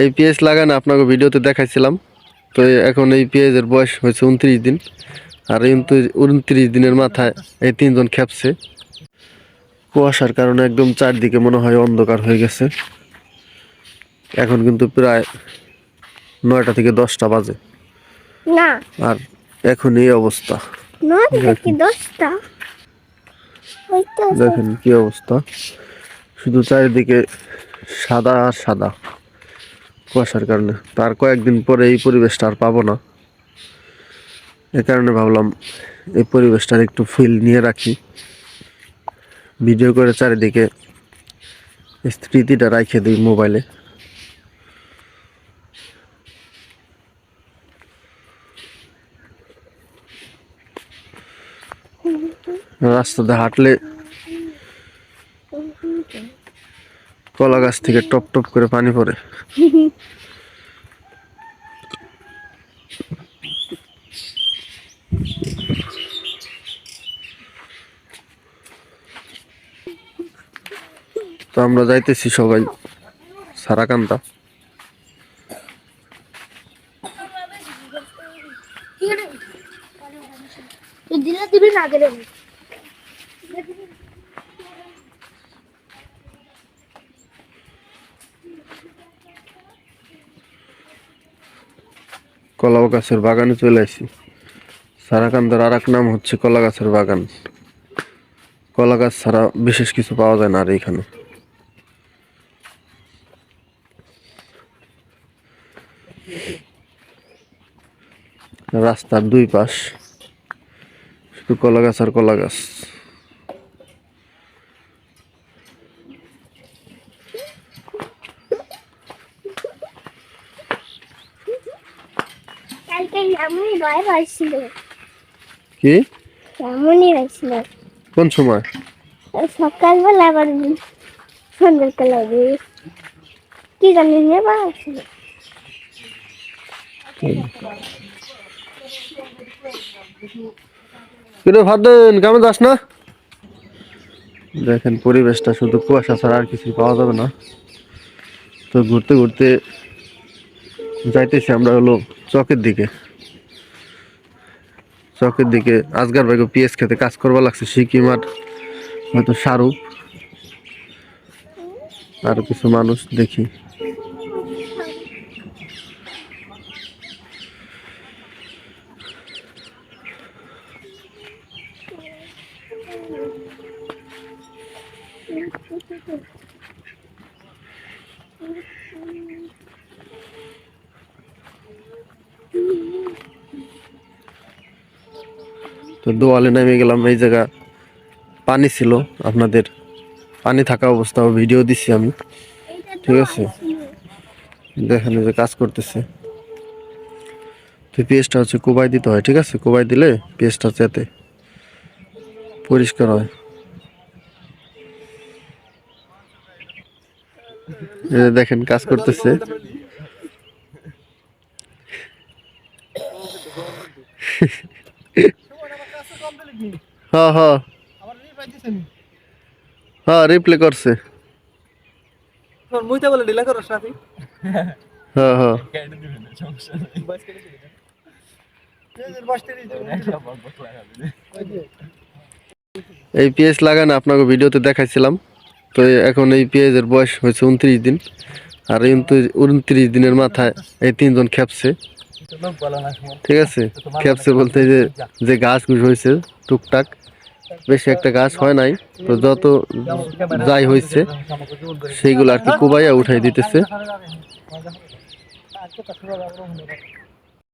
এই পেঁয়াজ লাগানো আপনাকে ভিডিওতে দেখাইছিলাম। তো এখন এই পেঁয়াজের বয়স হয়েছে উনত্রিশ দিন। আর এই উনত্রিশ দিনের মাথায় এই তিনজন খেপছে। কুয়াশার কারণে একদম চারদিকে মনে হয় অন্ধকার হয়ে গেছে। এখন কিন্তু প্রায় নয়টা থেকে দশটা বাজে। না। আর এখন এই অবস্থা। দেখেন কি অবস্থা। শুধু চারিদিকে সাদা আর সাদা। কুয়াশার কারণে। তার কয়েকদিন পরে এই পরিবেশটা আর পাবো না। এ কারণে ভাবলাম এই পরিবেশটার একটু ফিল নিয়ে রাখি। ভিডিও করে চারিদিকে স্মৃতিটা রাখে দিই মোবাইলে রাস্তাতে হাঁটলে কলা গাছ থেকে টপ টপ করে পানি পড়ে। তো আমরা যাইতেছি সবাই সারাকান্তা। দিলে দিবি না দিলে কলা গাছের বাগানে চলে আসি। সারাকান্দার আর এক নাম হচ্ছে কলা গাছের বাগান। কলা গাছ ছাড়া বিশেষ কিছু পাওয়া যায় না আর এইখানে। রাস্তার দুই পাশ, শুধু কলা গাছ আর কলা গাছ কালকে এমনই ভয় পাইছিল কি? এমনই হয়েছিল। কোন সময়? সকালবেলা আবার সন্ধ্যাবেলা কি জানি কিরে কেমন যাস না? দেখেন পরিবেশটা শুধু কুয়াশা ছাড়া আর কিছু পাওয়া যাবে না। তো ঘুরতে ঘুরতে যাইতেছি আমরা হলো চকের দিকে। চকের দিকে আজগার ভাইকে পিএস খেতে কাজ করবা লাগছে, সিকিম আর হয়তো শাহরুখ। আর কিছু মানুষ দেখি। তো দোয়ালে নেমে গেলাম, এই জায়গা পানি ছিল আপনাদের। পানি থাকা অবস্থাও ভিডিও দিছি আমি, ঠিক আছে? দেখেন যে কাজ করতেছে। তো পেস্টটা হচ্ছে কোবাই দিতে হয়, ঠিক আছে? কোবাই দিলে পেস্টটা চেতে পরিষ্কার হয়। দেখেন কাজ করতেছে। হ্যাঁ হ্যাঁ। হ্যাঁ রিপ্লে করছে। মুইতে বলে ডিলা করো সাথী। হ্যাঁ হ্যাঁ। এই পেঁয়াজ লাগানো আপনাকে ভিডিওতে দেখাইছিলাম। তো এখন এই পেঁয়াজের বয়স হয়েছে উনত্রিশ দিন। আর এই উনত্রিশ দিনের মাথায় এই তিনজন খেপছে। ঠিক আছে খেপসে বলতে যে যে গাছ গুছ হয়েছে টুকটাক বেশি একটা গাছ হয় নাই তো যত যাই হয়েছে সেইগুলো আর কি কুবাইয়া উঠাই দিতেছে।